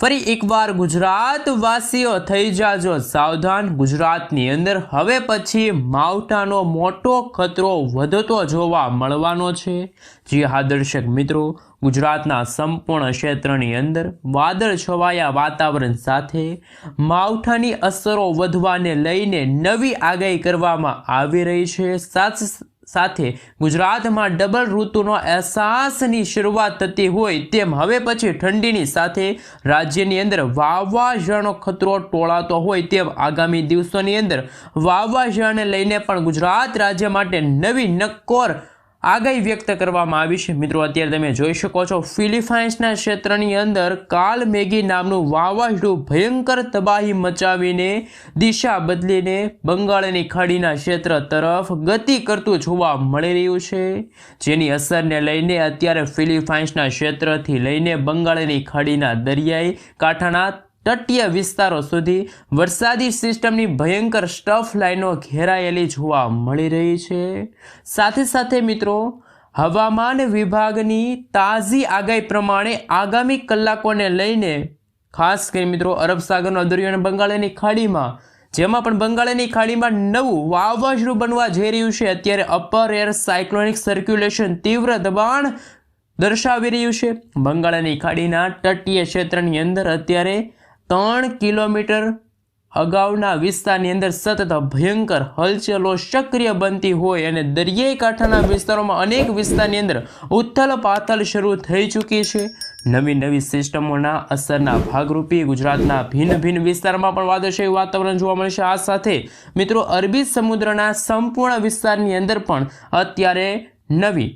ફરી એકવાર ગુજરાતવાસીઓ થઈ જાજો સાવધાન. ગુજરાતની અંદર હવે પછી માવઠાનો મોટો ખતરો વધતો જોવા મળવાનો છે. જી હા, દર્શક મિત્રો, ગુજરાતના સંપૂર્ણ ક્ષેત્રની અંદર વાદળ છવાયા વાતાવરણ સાથે માવઠાની અસરો વધવાને લઈને નવી આગાહી કરવામાં આવી રહી છે. સાથ સાથે ગુજરાતમાં ડબલ ઋતુનો અહેસાસની શરૂઆત થતી હોય તેમ હવે પછી ઠંડીની સાથે રાજ્યની અંદર વાવાઝોડાનો ખતરો ટોળાતો હોય તેમ આગામી દિવસોની અંદર વાવાઝોડાને લઈને પણ ગુજરાત રાજ્ય માટે નવી નક્કોર આગાહી વ્યક્ત કરવામાં આવી છે. મિત્રો, અત્યારે તમે જોઈ શકો છો, ફિલિપાઇન્સના ક્ષેત્રની અંદર કાલ મેગી નામનું વાવાઝોડું ભયંકર તબાહી મચાવીને, દિશા બદલીને બંગાળની ખાડીના ક્ષેત્ર તરફ ગતિ કરતું જોવા મળી રહ્યું છે. જેની અસરને લઈને અત્યારે ફિલિપાઇન્સના ક્ષેત્રથી લઈને બંગાળની ખાડીના દરિયાઈ કાંઠાના તટીય વિસ્તારો સુધી વરસાદી સિસ્ટમની ભયંકર સ્ટફ લાઇનો ઘેરાયેલી જોવા મળી રહી છે. સાથે સાથે મિત્રો, હવામાન વિભાગની તાજી આગાહી પ્રમાણે આગામી કલાકોને લઈને, ખાસ કરી મિત્રો, અરબ સાગરનો દરિયો અને બંગાળની ખાડીમાં, જેમાં પણ બંગાળની ખાડીમાં નવું વાવાઝોડું બનવા જઈ રહ્યું છે, અત્યારે અપર એર સાયક્લોનિક સર્ક્યુલેશન તીવ્ર દબાણ દર્શાવી રહ્યું છે. બંગાળની ખાડીના તટીય ક્ષેત્રની અંદર અત્યારે ત્રણ કિલોમીટર અગાઉના વિસ્તારની અંદર સતત ભયંકર હલચલો સક્રિય બનતી હોય અને દરિયાઈ કાંઠાના વિસ્તારોમાં અનેક વિસ્તારની અંદર ઉથલ પાથલ શરૂ થઈ ચૂકી છે. નવી નવી સિસ્ટમોના અસરના ભાગરૂપે ગુજરાતના ભિન્ન ભિન્ન વિસ્તારમાં પણ વાદળશાહી વાતાવરણ જોવા મળશે. આ સાથે મિત્રો અરબી સમુદ્રના સંપૂર્ણ વિસ્તારની અંદર પણ અત્યારે નવી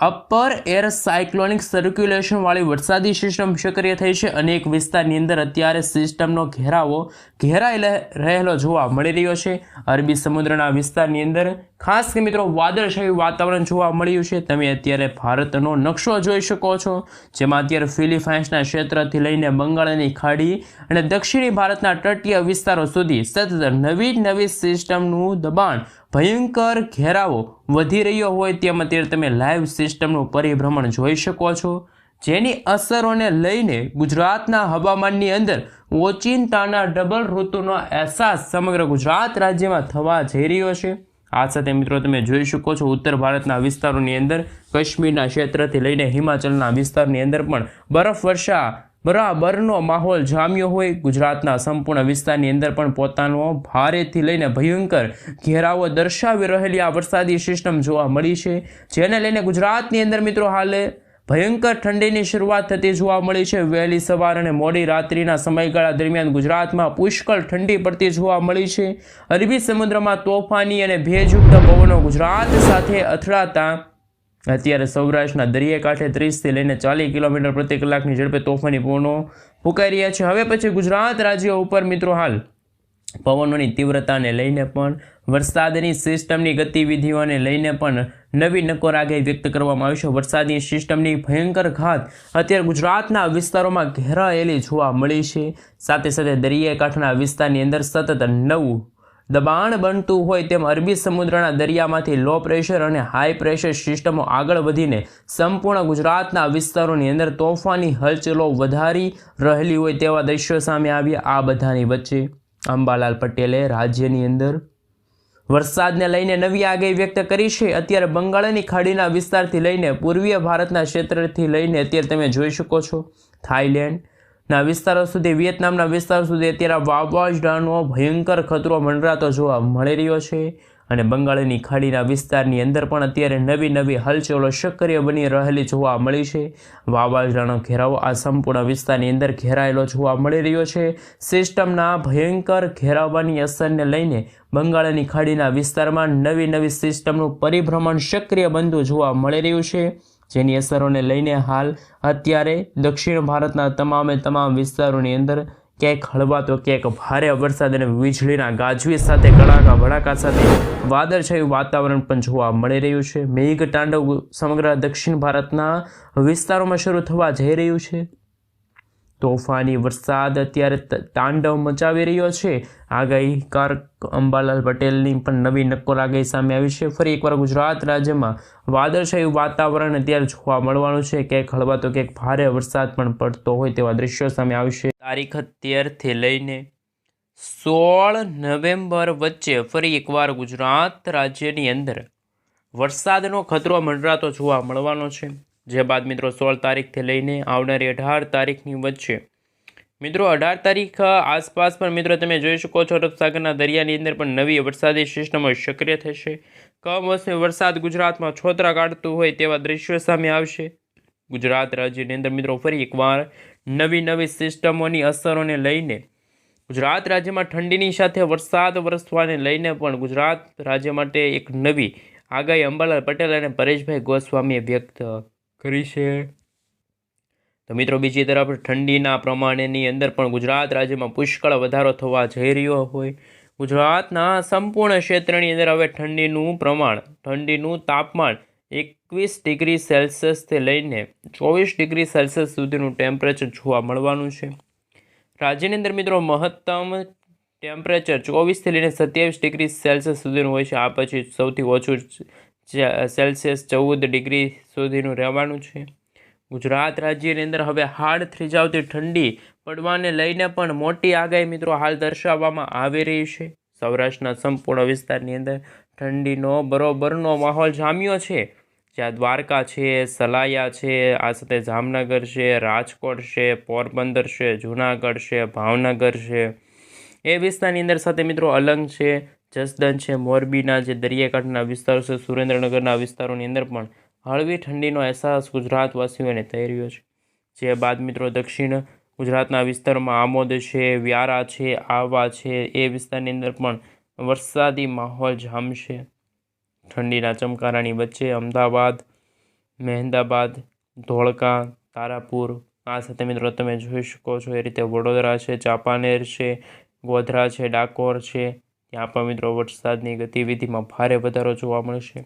અપર એર સાયક્લોનિક સર્ક્યુલેશનવાળી વરસાદી સિસ્ટમ સક્રિય થઈ છે અનેક વિસ્તારની અંદર અત્યારે સિસ્ટમનો ઘેરાવો ઘેરાઈ રહેલો જોવા મળી રહ્યો છે. અરબી સમુદ્રના વિસ્તારની અંદર ખાસ કે મિત્રો વાદળછાયું વાતાવરણ જોવા મળ્યું છે. તમે અત્યારે ભારતનો નકશો જોઈ શકો છો, જેમાં અત્યારે ફિલિપાઇન્સના ક્ષેત્રથી લઈને બંગાળની ખાડી અને દક્ષિણી ભારતના તટીય વિસ્તારો સુધી સતત નવી નવી સિસ્ટમનું દબાણ, ભયંકર ઘેરાવો વધી રહ્યો હોય તેમ અત્યારે તમે લાઈવ સિસ્ટમનું પરિભ્રમણ જોઈ શકો છો. જેની અસરોને લઈને ગુજરાતના હવામાનની અંદર ઓચિંતાના ડબલ ઋતુનો અહેસાસ સમગ્ર ગુજરાત રાજ્યમાં થવા જઈ રહ્યો છે. આ સાથે મિત્રો તમે જોઈ શકો છો, ઉત્તર ભારતના વિસ્તારોની અંદર, કાશ્મીરના ક્ષેત્રથી લઈને હિમાચલના વિસ્તારની અંદર પણ બરફ વર્ષા, બરાબરનો માહોલ જામ્યો હોય. ગુજરાતના સંપૂર્ણ વિસ્તારની અંદર પણ પોતાનો ભારેથી લઈને ભયંકર ઘેરાવો દર્શાવી રહેલી આ વરસાદી સિસ્ટમ જોવા મળી છે. જેને લઈને ગુજરાતની અંદર મિત્રો હાલે ભયંકર ઠંડીની શરૂઆત થતી જોવા મળી છે. વહેલી સવાર અને મોડી રાત્રિના સમયગાળા દરમિયાન ગુજરાતમાં પુષ્કળ ઠંડી પડતી જોવા મળી છે. અરબી સમુદ્રમાં તોફાની અને ભેજયુક્ત પવનો ગુજરાત સાથે અથડાતા અત્યારે સૌરાષ્ટ્રના દરિયા કાંઠે ત્રીસથી લઈને ચાલીસ કિલોમીટર પ્રતિ કલાકની ઝડપે તોફાની પવનો ફૂંકાઈ રહ્યા છે. હવે પછી ગુજરાત રાજ્ય ઉપર મિત્રો હાલ પવનોની તીવ્રતાને લઈને પણ વરસાદની સિસ્ટમની ગતિવિધિઓને લઈને પણ નવી નકોર આગાહી વ્યક્ત કરવામાં આવી છે. વરસાદની સિસ્ટમની ભયંકર ઘાત અત્યારે ગુજરાતના વિસ્તારોમાં ઘેરાયેલી જોવા મળી છે. સાથે સાથે દરિયાકાંઠાના વિસ્તારની અંદર સતત નવું દબાણ બનતું હોય તેમ અરબી સમુદ્રના દરિયામાંથી લો પ્રેશર અને હાઈ પ્રેશર સિસ્ટમો આગળ વધીને સંપૂર્ણ ગુજરાતના વિસ્તારોની અંદર તોફાની હલચલો વધારી રહેલી હોય તેવા દ્રશ્યો સામે આવ્યા. આ બધાની વચ્ચે અંબાલાલ પટેલે રાજ્યની અંદર વરસાદને લઈને નવી આગાહી વ્યક્ત કરી છે. અત્યારે બંગાળની ખાડીના વિસ્તારથી લઈને પૂર્વીય ભારતના ક્ષેત્રથી લઈને અત્યારે તમે જોઈ શકો છો. થાઇલેન્ડના વિસ્તારો સુધી, વિયેતનામના વિસ્તારો સુધી અત્યારે વાવાઝોડાનો ભયંકર ખતરો મંડરાતો જોવા મળી રહ્યો છે. અને બંગાળની ખાડીના વિસ્તારની અંદર પણ અત્યારે નવી નવી હલચલો સક્રિય બની રહેલી જોવા મળી છે. વાવાઝોડાનો ઘેરાવો આ સંપૂર્ણ વિસ્તારની અંદર ઘેરાયેલો જોવા મળી રહ્યો છે. સિસ્ટમના ભયંકર ઘેરાવાની અસરને લઈને બંગાળની ખાડીના વિસ્તારમાં નવી નવી સિસ્ટમનું પરિભ્રમણ સક્રિય બનતું જોવા મળી રહ્યું છે. જેની અસરોને લઈને હાલ અત્યારે દક્ષિણ ભારતના તમામે તમામ વિસ્તારોની અંદર ક્યાંક હળવા તો ક્યાંક ભારે વરસાદ અને વીજળીના ગાજવીજ સાથે કડાકા ભડાકા સાથે વાદળછાયું વાતાવરણ પણ જોવા મળી રહ્યું છે. મેઘ તાંડવ સમગ્ર દક્ષિણ ભારતના વિસ્તારોમાં શરૂ થવા જઈ રહ્યું છે. તોફાની વરસાદ અત્યારે તાંડવ મચાવી રહ્યો છે. આગાહીકાર અંબાલાલ પટેલની પણ નવી નક્કોર આગાહી સામે આવી છે. ફરી એકવાર ગુજરાત રાજ્યમાં વાદળછાયું વાતાવરણ અત્યારે જોવા મળવાનું છે. ક્યાંક હળવા તો ક્યાંક ભારે વરસાદ પણ પડતો હોય તેવા દ્રશ્યો સામે આવશે તારીખ તેરથી લઈને સોળ નવેમ્બર વચ્ચે ફરી એકવાર ગુજરાત રાજ્યની અંદર વરસાદનો ખતરો મંડરાતો જોવા મળવાનો છે. જે બાદ મિત્રો સોળ તારીખથી લઈને આવનારી અઢાર તારીખની વચ્ચે. મિત્રો, અઢાર તારીખ આસપાસ પણ મિત્રો તમે જોઈ શકો છો અરબસાગરના દરિયાની અંદર પણ નવી વરસાદી સિસ્ટમો સક્રિય થશે. કમોસમી વરસાદ ગુજરાતમાં છોતરા કાઢતું હોય તેવા દ્રશ્યો સામે આવશે. ગુજરાત રાજ્યની અંદર મિત્રો ફરી એકવાર નવી નવી સિસ્ટમોની અસરોને લઈને, ગુજરાત રાજ્યમાં ઠંડીની સાથે વરસાદ વરસવાને લઈને પણ ગુજરાત રાજ્ય માટે એક નવી આગાહી અંબાલાલ પટેલ અને પરેશભાઈ ગોસ્વામીએ વ્યક્ત કરી છે. તો મિત્રો, બીજી તરફ ઠંડીના પ્રમાણેની અંદર પણ ગુજરાત રાજ્યમાં પુષ્કળ વધારો થવા જઈ રહ્યો હોય. ગુજરાતના સંપૂર્ણ ક્ષેત્રની અંદર હવે ઠંડીનું પ્રમાણ, ઠંડીનું તાપમાન એકવીસ ડિગ્રી સેલ્સિયસથી લઈને ચોવીસ ડિગ્રી સેલ્સિયસ સુધીનું ટેમ્પરેચર જોવા મળવાનું છે. રાજ્યની અંદર મિત્રો, મહત્તમ ટેમ્પરેચર ચોવીસથી લઈને સત્યાવીસ ડિગ્રી સેલ્સિયસ સુધીનું હોય છે. આ પછી સૌથી ઓછું સેલ્સિયસ ચૌદ ડિગ્રી સુધીનું રહેવાનું છે. ગુજરાત રાજ્યની અંદર હવે હાડ થ્રીજાવતી ઠંડી પડવાને લઈને પણ મોટી આગાહી મિત્રો હાલ દર્શાવવામાં આવી રહી છે. સૌરાષ્ટ્રના સંપૂર્ણ વિસ્તારની અંદર ઠંડીનો બરોબરનો માહોલ જામ્યો છે. જ્યાં દ્વારકા છે, સલાયા છે, આ સાથે જામનગર છે, રાજકોટ છે, પોરબંદર છે, જૂનાગઢ છે, ભાવનગર છે. એ વિસ્તારની અંદર સાથે મિત્રો અલંગ છે. જસદન છે. મોરબીના જે દરિયાકાંઠાના વિસ્તારો છે, સુરેન્દ્રનગરના વિસ્તારોની અંદર પણ હળવી ઠંડીનો અહેસાસ ગુજરાતવાસીઓને થઈ રહ્યો છે. જે બાદ મિત્રો દક્ષિણ ગુજરાતના વિસ્તારોમાં આમોદ છે, વ્યારા છે આવા છે, એ વિસ્તારની અંદર પણ વરસાદી માહોલ જામશે. ઠંડીના ચમકારાની વચ્ચે અમદાવાદ મહેમદાબાદ ધોળકા, તારાપુર, આ સાથે મિત્રો તમે જોઈ શકો છો એ રીતે વડોદરા છે, ચાંપાનેર છે, ગોધરા છે, ડાકોર છે ત્યાં પણ મિત્રો વરસાદની ગતિવિધિમાં ભારે વધારો જોવા મળશે.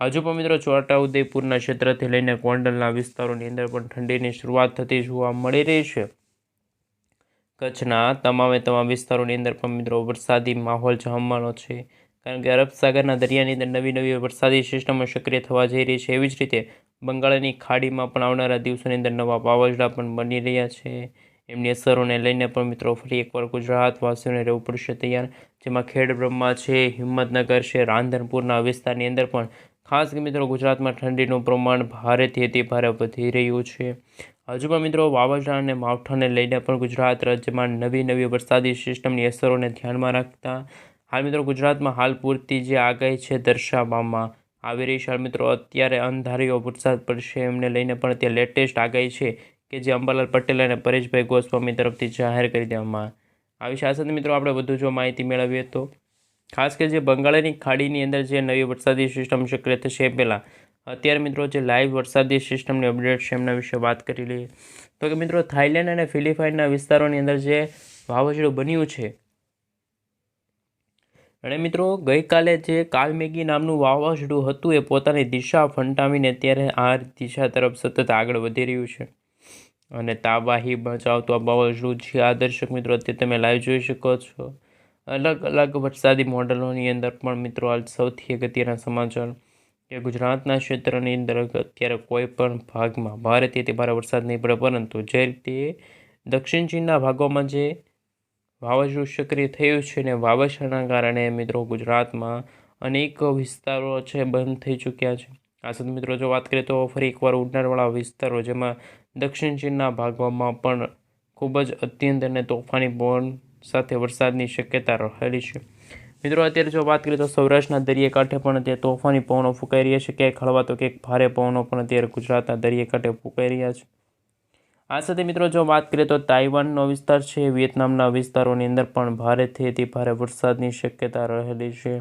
હજુ પણ મિત્રો છોટાઉદેપુરના ક્ષેત્રથી લઈને ગોંડલના વિસ્તારોની અંદર પણ ઠંડીની શરૂઆત થતી જોવા મળી રહી છે. કચ્છના તમામે તમામ વિસ્તારોની અંદર પણ મિત્રો વરસાદી માહોલ જમવાનો છે. કારણ કે અરબ સાગરના દરિયાની અંદર નવી નવી વરસાદી સિસ્ટમો સક્રિય થવા જઈ રહી છે. એવી જ રીતે બંગાળની ખાડીમાં પણ આવનારા દિવસોની અંદર નવા વાવાઝોડા પણ બની રહ્યા છે. એમની અસરોને લઈને પણ મિત્રો ફરી એકવાર ગુજરાતવાસીઓને રહેવું પડશે તૈયાર. જેમાં ખેડબ્રહ્મા છે, હિંમતનગર છે, રાંધનપુરના વિસ્તારની અંદર પણ ખાસ કે મિત્રો ગુજરાતમાં ઠંડીનું પ્રમાણ ભારેથી અતિ ભારે વધી રહ્યું છે. હજુ પણ મિત્રો વાવાઝોડા અને માવઠાને લઈને પણ ગુજરાત રાજ્યમાં નવી નવી વરસાદી સિસ્ટમની અસરોને ધ્યાનમાં રાખતા હાલ મિત્રો ગુજરાતમાં હાલ પૂરતી જે આગાહી છે દર્શાવવામાં આવી રહી છે. મિત્રો અત્યારે અંધારીઓ વરસાદ પડશે. એમને લઈને પણ તે લેટેસ્ટ આગાહી છે કે જે અંબાલાલ પટેલ અને પરેશભાઈ ગોસ્વામી તરફથી જાહેર કરી દેવામાં આવી સાથે મિત્રો આપણે વધુ જો માહિતી મેળવીએ તો ખાસ કે જે બંગાળની ખાડીની અંદર જે નવી વરસાદી સિસ્ટમ સક્રિય થશે એ પહેલાં અત્યારે મિત્રો જે લાઈવ વરસાદી સિસ્ટમની અપડેટ છે એમના વિશે વાત કરી લઈએ. તો કે મિત્રો થાઇલેન્ડ અને ફિલિપાઇનના વિસ્તારોની અંદર જે વાવાઝોડું બન્યું છે, અને મિત્રો ગઈકાલે જે કાલમેગી નામનું વાવાઝોડું હતું એ પોતાની દિશા ફંટાવીને અત્યારે આ દિશા તરફ સતત આગળ વધી રહ્યું છે. અને તાબાહી બચાવતો આ વાવાઝોડું છે. આ દર્શક મિત્રો, અત્યારે તમે લાઈવ જોઈ શકો છો. અલગ અલગ વરસાદી મોડલોની અંદર પણ મિત્રો, હાલ સૌથી અગત્યના સમાચાર કે ગુજરાતના ક્ષેત્રની અંદર અત્યારે કોઈ પણ ભાગમાં ભારે તે ભારે વરસાદ નહીં પડે, પરંતુ જે રીતે દક્ષિણ ચીનના ભાગોમાં જે વાવાઝોડું સક્રિય થયું છે ને વાવાઝોડાના કારણે મિત્રો, ગુજરાતમાં અનેક વિસ્તારો છે બંધ થઈ ચૂક્યા છે. આ સાથે મિત્રો, જો વાત કરીએ તો ફરી એકવાર ઉડનારવાળા વિસ્તારો, જેમાં દક્ષિણ ચીનના ભાગોમાં પણ ખૂબ જ અત્યંત અને તોફાની પવન સાથે વરસાદની શક્યતા રહેલી છે. મિત્રો, અત્યારે જો વાત કરીએ તો સૌરાષ્ટ્રના દરિયાકાંઠે પણ અત્યારે તોફાની પવનો ફૂંકાઈ રહ્યા છે. ક્યાંક હળવા તો ક્યાંક ભારે પવનો પણ અત્યારે ગુજરાતના દરિયાકાંઠે ફૂંકાઈ રહ્યા છે. આ સાથે મિત્રો, જો વાત કરીએ તો તાઇવાનનો વિસ્તાર છે. વિયેતનામના વિસ્તારોની અંદર પણ ભારેથી અતિ ભારે વરસાદની શક્યતા રહેલી છે.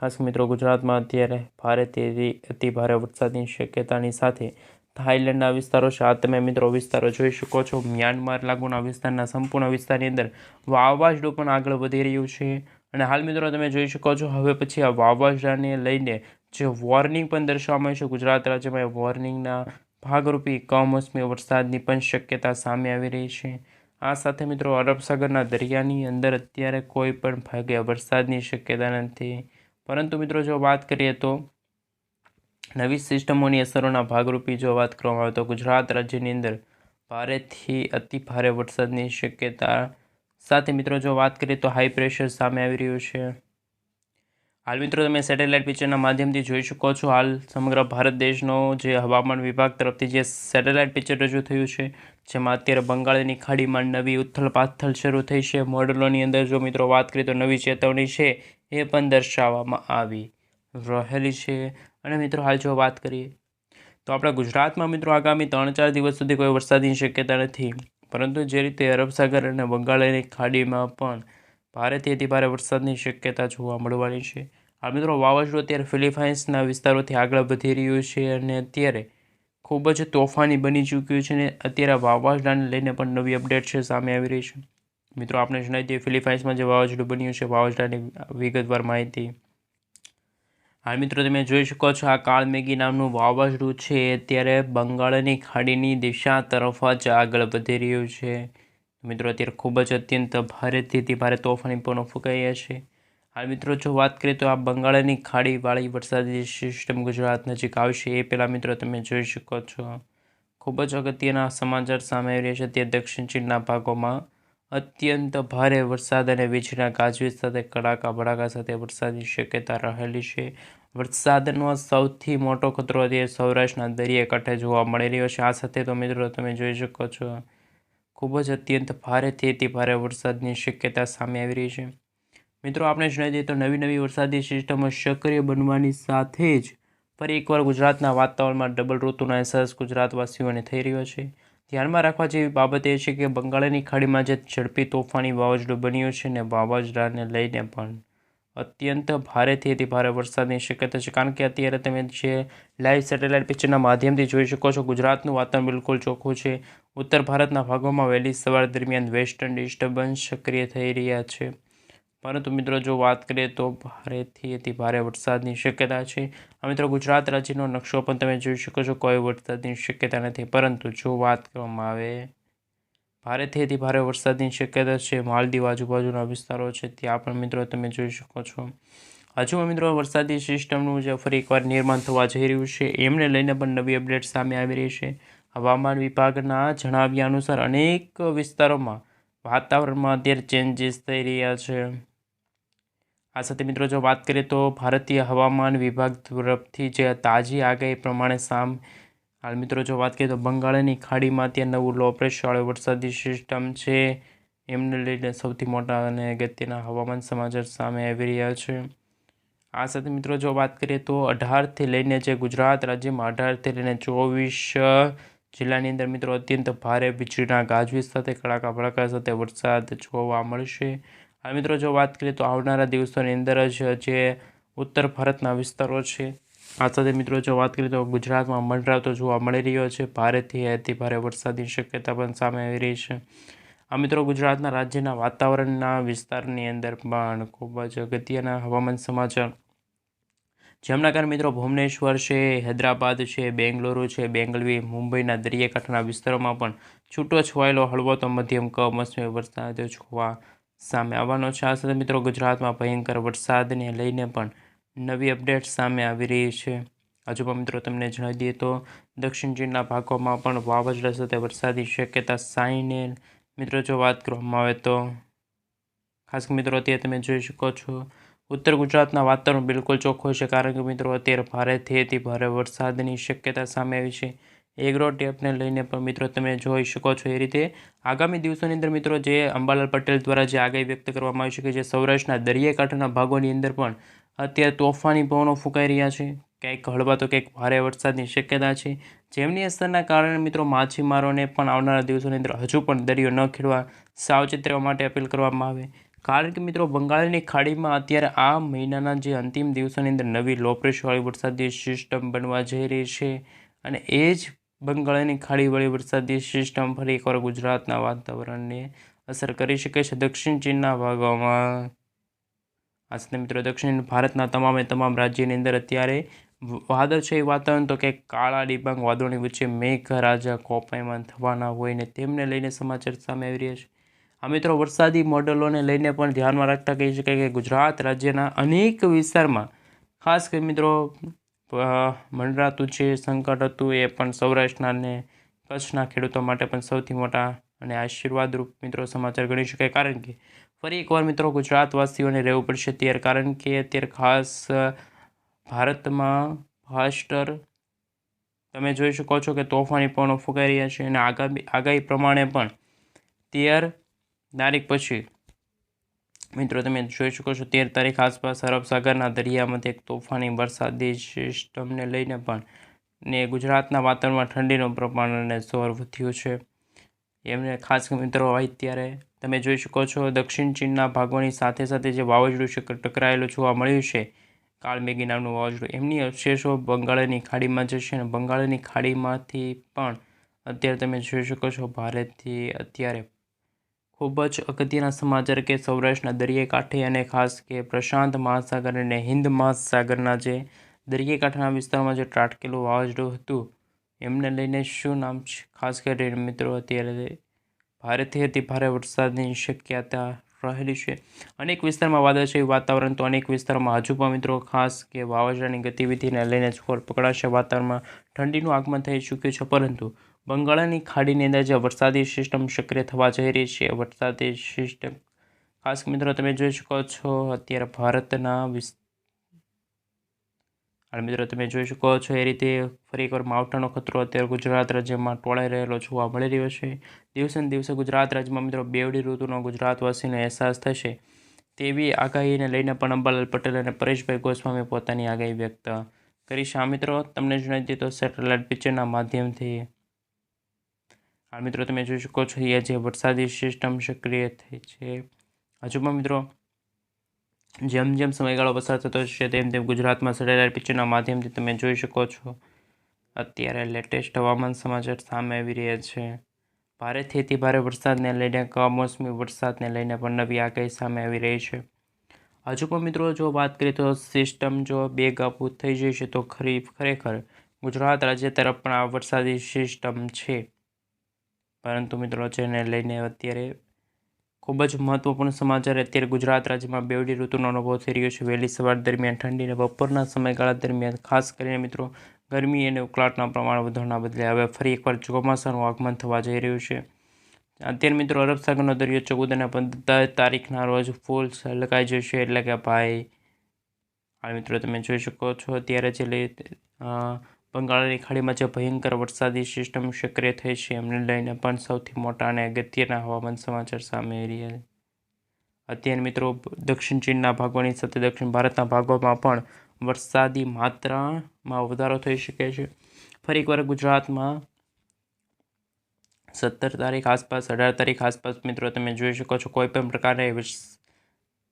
ખાસ મિત્રો, ગુજરાતમાં અત્યારે ભારેથી અતિ ભારે વરસાદની શક્યતાની સાથે થાઈલેન્ડના વિસ્તારો આ તમે મિત્રો વિસ્તારો જોઈ શકો છો. મ્યાનમાર લાગુના વિસ્તારના સંપૂર્ણ વિસ્તારની અંદર વાવાઝોડું પણ આગળ વધી રહ્યું છે. અને હાલ મિત્રો તમે જોઈ શકો છો, હવે પછી આ વાવાઝોડાને લઈને જે વોર્નિંગ પણ દર્શાવવામાં છે, ગુજરાત રાજ્યમાં વોર્નિંગના ભાગરૂપી કમોસમી વરસાદની પણ શક્યતા સામે આવી રહી છે. આ સાથે મિત્રો અરબસાગરના દરિયાની અંદર અત્યારે કોઈ પણ ભાગે વરસાદની શક્યતા નથી. પરંતુ મિત્રો જો વાત કરીએ તો નવી સિસ્ટમોની અસરોના ભાગરૂપી જો વાત કરવામાં આવે તો ગુજરાત રાજ્યની અંદર ભારેથી અતિ ભારે વરસાદની શક્યતા સાથે મિત્રો જો વાત કરીએ તો હાઈ પ્રેશર સામે આવી રહ્યું છે. હાલ મિત્રો તમે સેટેલાઇટ પિક્ચરના માધ્યમથી જોઈ શકો છો. હાલ સમગ્ર ભારત દેશનો જે હવામાન વિભાગ તરફથી જે સેટેલાઇટ પિક્ચર રજૂ થયું છે, જેમાં અત્યારે બંગાળની ખાડીમાં નવી ઉથલ પાથલ શરૂ થઈ છે. મોડલોની અંદર જો મિત્રો વાત કરીએ તો નવી ચેતવણી છે, એ પણ દર્શાવવામાં આવી રહેલી છે. અને મિત્રો, હાલ જો વાત કરીએ, તો આપણા ગુજરાતમાં મિત્રો આગામી ત્રણ ચાર દિવસ સુધી કોઈ વરસાદની શક્યતા નથી. પરંતુ જે રીતે અરબ સાગર અને બંગાળની ખાડીમાં પણ ભારેથી અતિ ભારે વરસાદની શક્યતા જોવા મળવાની છે. આ મિત્રો, વાવાઝોડું અત્યારે ફિલિપાઇન્સના વિસ્તારોથી આગળ વધી રહ્યું છે અને અત્યારે ખૂબ જ તોફાની બની ચૂક્યું છે અને અત્યારે વાવાઝોડાને લઈને પણ નવી અપડેટ છે, સામે આવી રહી છે. મિત્રો, આપણે જણાવી દઈએ, ફિલિપાઇન્સમાં જે વાવાઝોડું બન્યું છે, વાવાઝોડાની વિગતવાર માહિતી. હાલ મિત્રો, તમે જોઈ શકો છો આ કાળમેઘી નામનું વાવાઝોડું છે. અત્યારે બંગાળની ખાડીની દિશા તરફ જ આગળ વધી રહ્યું છે. મિત્રો, અત્યારે ખૂબ જ અત્યંત ભારેથી ભારે તોફાની પણ ફૂંકાઈ છે. હાલ મિત્રો, જો વાત કરીએ તો આ બંગાળની ખાડીવાળી વરસાદી સિસ્ટમ ગુજરાત નજીક આવશે એ પહેલાં, મિત્રો, તમે જોઈ શકો છો. ખૂબ જ અગત્યના સમાચાર સામે આવી રહ્યા છે. તે દક્ષિણ ચીનના ભાગોમાં અત્યંત ભારે વરસાદ અને વીજળીના ગાજવીજ સાથે, કડાકા ભડાકા સાથે વરસાદની શક્યતા રહેલી છે. વરસાદનો સૌથી મોટો ખતરો તે સૌરાષ્ટ્રના દરિયા કાંઠે જોવા મળી રહ્યો છે. આ સાથે તો મિત્રો તમે જોઈ શકો છો, ખૂબ જ અત્યંત ભારેથી અતિ ભારે વરસાદની શક્યતા સામે આવી રહી છે. મિત્રો, આપણે જણાવી દઈએ તો નવી નવી વરસાદી સિસ્ટમો સક્રિય બનવાની સાથે જ ફરી એકવાર ગુજરાતના વાતાવરણમાં ડબલ ઋતુનો અહેસાસ ગુજરાતવાસીઓને થઈ રહ્યો છે. ધ્યાનમાં રાખવા જેવી બાબત એ છે કે બંગાળની ખાડીમાં જે ઝડપી તોફાની વાવાઝોડું બન્યું છે ને વાવાઝોડાને લઈને પણ અત્યંત ભારેથી અતિ ભારે વરસાદની શક્યતા છે. કારણ કે અત્યારે તમે જે લાઈવ સેટેલાઇટ પિક્ચરના માધ્યમથી જોઈ શકો છો, ગુજરાતનું વાતાવરણ બિલકુલ ચોખ્ખું છે. ઉત્તર ભારતના ભાગોમાં વહેલી સવાર દરમિયાન વેસ્ટર્ન ડિસ્ટર્બન્સ સક્રિય થઈ રહ્યા છે. પરંતુ મિત્રો, જો વાત કરીએ તો ભારેથી અતિ ભારે વરસાદની શક્યતા છે. આ મિત્રો, ગુજરાત રાજ્યનો નકશો પણ તમે જોઈ શકો છો, કોઈ વરસાદની શક્યતા નથી. પરંતુ જો વાત કરવામાં આવે, ભારેથી અતિ ભારે વરસાદની શક્યતા છે માલદીવ આજુબાજુના વિસ્તારો છે, ત્યાં પણ મિત્રો તમે જોઈ શકો છો. હજુ મિત્રો, વરસાદી સિસ્ટમનું જે ફરી એકવાર નિર્માણ થવા જઈ રહ્યું છે, એમને લઈને પણ નવી અપડેટ સામે આવી રહી છે. હવામાન વિભાગના જણાવ્યા અનુસાર અનેક વિસ્તારોમાં વાતાવરણમાં અત્યારે ચેન્જીસ થઈ રહ્યા છે. આ સાથે મિત્રો જો વાત કરીએ તો ભારતીય હવામાન વિભાગ તરફથી જે તાજી આગાહી પ્રમાણે સામ હાલ મિત્રો જો વાત કરીએ તો બંગાળની ખાડીમાં ત્યાં નવું લો પ્રેશરવાળું વરસાદી સિસ્ટમ છે. એમને લઈને સૌથી મોટા અને અગત્યના હવામાન સમાચાર સામે આવી રહ્યા છે. આ સાથે મિત્રો જો વાત કરીએ તો અઢારથી લઈને જે ગુજરાત રાજ્યમાં અઢારથી લઈને ચોવીસ જિલ્લાની અંદર મિત્રો અત્યંત ભારે વીજળીના ગાજવીજ સાથે કડાકા ભડાકા સાથે વરસાદ જોવા મળશે. આ મિત્રો, જો વાત કરીએ તો આવનારા દિવસોની અંદર જ જે ઉત્તર ભારતના વિસ્તારો છે, આ સાથે મિત્રો જો વાત કરીએ તો ગુજરાતમાં મંડરાતો જોવા મળી રહ્યો છે. ભારેથી અતિ ભારે વરસાદની શક્યતા પણ સામે આવી રહી છે. આ મિત્રો ગુજરાતના રાજ્યના વાતાવરણના વિસ્તારની અંદર પણ ખૂબ જ અગત્યના હવામાન સમાચાર. જેમના મિત્રો ભુવનેશ્વર છે, હૈદરાબાદ છે, બેંગલુરુ છે, બેંગલવી, મુંબઈના દરિયાકાંઠાના વિસ્તારોમાં પણ છૂટો છવાયેલો હળવો તો મધ્યમ કમોસમી વરસાદ જોવા સામે આવવાનો છે. આ સાથે મિત્રો ગુજરાતમાં ભયંકર વરસાદને લઈને પણ નવી અપડેટ સામે આવી રહી છે. હજુ પણ મિત્રો તમને જણાવી દઈએ તો દક્ષિણ ચીનના ભાગોમાં પણ વાવાઝોડા સાથે વરસાદની શક્યતા સાઈને મિત્રો જો વાત કરવામાં આવે તો ખાસ મિત્રો અત્યારે તમે જોઈ શકો છો, ઉત્તર ગુજરાતના વાતાવરણ બિલકુલ ચોખ્ખું છે કારણ કે મિત્રો અત્યારે ભારેથી અતિ ભારે વરસાદની શક્યતા સામે આવી છે. એગ્રો ટેપને લઈને પણ મિત્રો તમે જોઈ શકો છો એ રીતે. આગામી દિવસોની અંદર મિત્રો જે અંબાલાલ પટેલ દ્વારા જે આગાહી વ્યક્ત કરવામાં આવી છે કે જે સૌરાષ્ટ્રના દરિયાકાંઠાના ભાગોની અંદર પણ અત્યારે તોફાની પવનો ફૂંકાઈ રહ્યા છે. ક્યાંક હળવા તો ક્યાંક ભારે વરસાદની શક્યતા છે. જેમની અસરના કારણે મિત્રો માછીમારોને પણ આવનારા દિવસોની અંદર હજુ પણ દરિયો ન ખેડવા સાવચેત રહેવા માટે અપીલ કરવામાં આવે. કારણ કે મિત્રો બંગાળની ખાડીમાં અત્યારે આ મહિનાના જે અંતિમ દિવસોની અંદર નવી લો પ્રેશરવાળી વરસાદી સિસ્ટમ બનવા જઈ રહી છે. અને એ જ બંગાળની ખાડીવાળી વરસાદી સિસ્ટમ ફરી એકવાર ગુજરાતના વાતાવરણને અસર કરી શકે છે. દક્ષિણ ચીનના ભાગોમાં આ મિત્રો, દક્ષિણ ભારતના તમામે તમામ રાજ્યની અંદર અત્યારે વાદળ છે એ વાતાવરણ તો કે કાળા ડિબાંગ વાદળોની વચ્ચે મેઘરાજા કોપાયમાન થવાના હોય ને તેમને લઈને સમાચાર સામે આવી રહ્યા છે. આ મિત્રો, વરસાદી મોડલોને લઈને પણ ધ્યાનમાં રાખતા કહી શકાય કે ગુજરાત રાજ્યના અનેક વિસ્તારમાં, ખાસ કરી મિત્રો મંડરાતું જે સંકટ હતું એ પણ સૌરાષ્ટ્રના અને કચ્છના ખેડૂતો માટે પણ સૌથી મોટા અને આશીર્વાદરૂપ મિત્રો સમાચાર ગણી શકાય. કારણ કે ફરી એકવાર મિત્રો ગુજરાતવાસીઓને રહેવું પડશે ત્યારે કારણ કે અત્યારે ખાસ ભારતમાં ફાસ્ટર તમે જોઈ શકો છો કે તોફાની પવનો ફૂંકાઈ રહ્યા છે અને આગામી, આગાહી પ્રમાણે પણ તેર તારીખ પછી મિત્રો, તમે જોઈ શકો છો, તેર તારીખ આસપાસ અરબ સાગરના દરિયામાંથી એક તોફાની વરસાદી સિસ્ટમને લઈને પણ ને ગુજરાતના વાતાવરણમાં ઠંડીનું પ્રમાણ અને જોર વધ્યું છે. એમને ખાસ મિત્રો, અત્યારે તમે જોઈ શકો છો, દક્ષિણ ચીનના ભાગોની સાથે સાથે જે વાવાઝોડું છે ટકરાયેલું જોવા મળ્યું છે, કાળમેઘી નામનું વાવાઝોડું. એમની અવશેષો બંગાળની ખાડીમાં જશે અને બંગાળની ખાડીમાંથી પણ અત્યારે તમે જોઈ શકો છો, ભારતથી અત્યારે ખૂબ જ અગત્યના સમાચાર કે સૌરાષ્ટ્રના દરિયાકાંઠે અને ખાસ કે પ્રશાંત મહાસાગર અને હિન્દ મહાસાગરના જે દરિયાકાંઠાના વિસ્તારમાં જે ત્રાટકેલું વાવાઝોડું હતું, એમને લઈને શું નામ છે? ખાસ કરીને મિત્રો, અત્યારે ભારેથી અતિ ભારે વરસાદની શક્યતા રહેલી છે. અનેક વિસ્તારમાં વાદળછાયું વાતાવરણ તો અનેક વિસ્તારમાં હજુ પણ મિત્રો ખાસ કે વાવાઝોડાની ગતિવિધિને લઈને જોર પકડાશે વાતાવરણમાં. ઠંડીનું આગમન થઈ ચૂક્યું છે પરંતુ બંગાળની ખાડીની અંદર જે વરસાદી સિસ્ટમ સક્રિય થવા જઈ રહી છે, વરસાદી સિસ્ટમ. ખાસ મિત્રો, તમે જોઈ શકો છો, અત્યારે ભારતના અને મિત્રો, તમે જોઈ શકો છો, એ રીતે ફરી એકવાર માવઠાનો ખતરો અત્યારે ગુજરાત રાજ્યમાં ટોળાઈ રહેલો જોવા મળી રહ્યો છે. દિવસે ને દિવસે ગુજરાત રાજ્યમાં મિત્રો બેવડી ઋતુનો ગુજરાતવાસીનો અહેસાસ થશે તેવી આગાહીને લઈને પણ અંબાલાલ પટેલ અને પરેશભાઈ ગોસ્વામી પોતાની આગાહી વ્યક્ત કરી છે. આ મિત્રો, તમને જણાવી દીધો સેટેલાઇટ પિક્ચરના માધ્યમથી આ મિત્રો, તમે જોઈ શકો છો એ જે વરસાદી સિસ્ટમ સક્રિય થઈ છે. હજુ પણ મિત્રો, જેમ જેમ સમયગાળો પસાર થતો છે તેમ તેમ ગુજરાતમાં સેટેલાઇટ પિક્ચરના માધ્યમથી તમે જોઈ શકો છો. અત્યારે લેટેસ્ટ હવામાન સમાચાર સામે આવી રહ્યા છે. ભારેથી અતિ ભારે વરસાદને લઈને, કમોસમી વરસાદને લઈને પણ નવી આગાહી સામે આવી રહી છે. હજુ પણ મિત્રો, જો વાત કરીએ તો સિસ્ટમ જો બે ગાપૂત થઈ જશે, તો ખરી ખરેખર ગુજરાત રાજ્ય તરફ પણ આ વરસાદી સિસ્ટમ છે. પરંતુ મિત્રો છે એને લઈને અત્યારે ખૂબ જ મહત્વપૂર્ણ સમાચાર, અત્યારે ગુજરાત રાજ્યમાં બેવડી ઋતુનો અનુભવ થઈ રહ્યો છે. વહેલી સવાર દરમિયાન ઠંડી અને બપોરના સમયગાળા દરમિયાન, ખાસ કરીને મિત્રો, ગરમી અને ઉકળાટના પ્રમાણ વધવાના બદલે હવે ફરી એકવાર ચોમાસાનું આગમન થવા જઈ રહ્યું છે. અત્યારે મિત્રો, અરબ સાગરનો દરિયો ચૌદ અને પંદર તારીખના રોજ ફૂલ લગાઈ જશે એટલે કે ભાઈ આ મિત્રો, તમે જોઈ શકો છો, અત્યારે જે બંગાળની ખાડીમાં જે ભયંકર વરસાદી સિસ્ટમ સક્રિય થઈ છે, એમને લઈને પણ સૌથી મોટા અને અગત્યના હવામાન સમાચાર સામે રહ્યા છે. અત્યારે મિત્રો, દક્ષિણ ચીનના ભાગોની સાથે દક્ષિણ ભારતના ભાગોમાં પણ વરસાદી માત્રામાં વધારો થઈ શકે છે. ફરી એકવાર ગુજરાતમાં સત્તર તારીખ આસપાસ, અઢાર તારીખ આસપાસ મિત્રો, તમે જોઈ શકો છો, કોઈ પણ પ્રકારે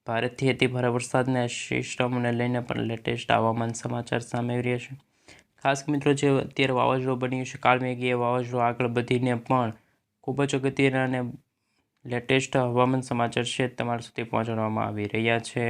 ભારતથી અતિ ભારે વરસાદના સિસ્ટમને લઈને પણ લેટેસ્ટ હવામાન સમાચાર સામે રહ્યા છે. ખાસ મિત્રો જે અત્યારે વાવાઝોડું બન્યું છે કાળમેઘી એ વાવાઝોડું આગળ વધીને પણ ખૂબ જ અગત્યના અને લેટેસ્ટ હવામાન સમાચાર છે તમારા સુધી પહોંચાડવામાં આવી રહ્યા છે.